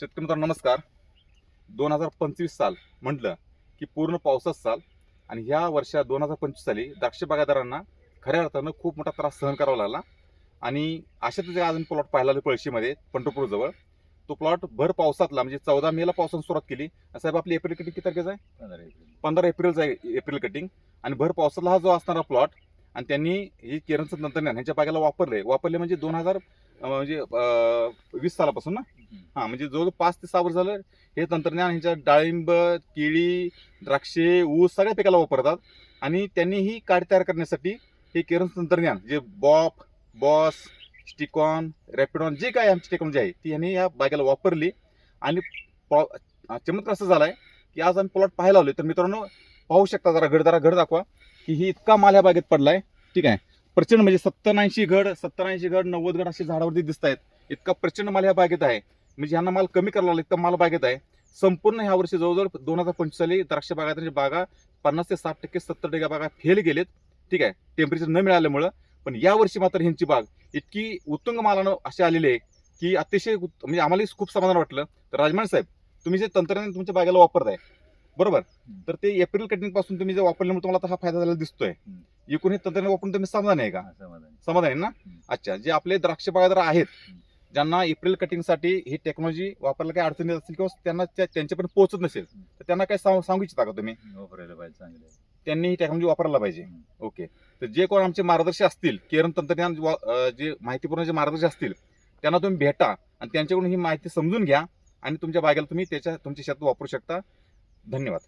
शेतकरी मित्रांनो नमस्कार. दोन हजार पंचवीस साल म्हटलं की पूर्ण पावसाच साल आणि ह्या वर्षात दोन हजार पंचवीस साली द्राक्ष बागायतदारांना खऱ्या अर्थानं खूप मोठा त्रास सहन करावा लागला. आणि अशातच एक अजून प्लॉट पाहिला आला पळशीमध्ये पंढरपूर जवळ तो प्लॉट भर पावसातला म्हणजे चौदा मेला पावसानं सुरुवात केली. साहेब आपली एप्रिल कटिंग किती तारखेचा आहे? पंधरा एप्रिल. पंधरा एप्रिलचा आहे एप्रिल कटिंग आणि भर पावसातला हा जो असणारा प्लॉट आणि त्यांनी ही केरनचं तंत्रज्ञान ह्यांच्या बागेला वापरले वापरले म्हणजे दोन हजार म्हणजे वीस सालापासून ना? हा म्हणजे जवळजवळ पाच ते सहा वर्ष झालं हे तंत्रज्ञान ह्यांच्या डाळिंब केळी द्राक्षे ऊस सगळ्या पिकाला वापरतात. आणि त्यांनी ही काडी तयार करण्यासाठी हे केरन तंत्रज्ञान जे बॉप बॉस स्टिकॉन रॅपिडॉन जे काय आमची टेक्नॉलॉजी आहे ती यांनी या बागेला वापरली. आणि चमत्कार असं झालाय की आज आम्ही प्लॉट पाहायला आलोय. तर मित्रांनो पाहू शकता जरा घड जरा घड दाखवा की ही इतका माल ह्या बागेत पडलाय. ठीक आहे? प्रचंड म्हणजे सत्तर ऐंशी घड सत्तर ऐंशी घड नव्वद घड असे झाडावरती दिसत आहेत इतका प्रचंड माल ह्या बागेत आहे. म्हणजे ह्यांना माल कमी करायला लागला इतका माल बागेत आहे. संपूर्ण ह्या वर्षी जवळजवळ दोन हजार पंचवीस साली द्राक्ष बागायतांच्या बागा पन्नास ते साठ टक्के सत्तर टक्के बागा फेल गेलेत. ठीक आहे टेम्परेचर न मिळाल्यामुळं. पण या वर्षी मात्र ह्यांची बाग इतकी उत्तुंग मालानं असे आलेले आहे की अतिशय म्हणजे आम्हालाही खूप समाधान वाटलं. तर राजमान साहेब तुम्ही जे तंत्रज्ञान तुमच्या बागेला वापरताय बरोबर? तर ते एप्रिल कटिंगपासून तुम्ही जे वापरल्यामुळे तुम्हाला हा फायदा झालेला दिसतोय. एकूण हे तंत्रज्ञान वापरून तुम्ही समाधान आहे का? हा, समाधान समाधान आहे ना. अच्छा जे आपले द्राक्ष बागायतदार आहेत. ज्यांना एप्रिल कटिंगसाठी ही टेक्नॉलॉजी वापरायला काही अडचणी येत असतील किंवा त्यांना त्या- त्यांच्यापर्यंत पोहोचत नसेल. तर त्यांना काय सांगू सांगू इच्छिता का तुम्ही? वापरायला पाहिजे चांगले त्यांनी ही टेक्नॉलॉजी वापरायला पाहिजे. ओके. तर जे कोण आमचे मार्गदर्शक असतील केरन तंत्रज्ञान जे माहितीपूर्ण जे मार्गदर्शक असतील त्यांना तुम्ही भेटा आणि त्यांच्याकडून ही माहिती समजून घ्या आणि तुमच्या बागेला तुम्ही त्याच्या तुमच्या शेतात वापरू शकता. धन्यवाद.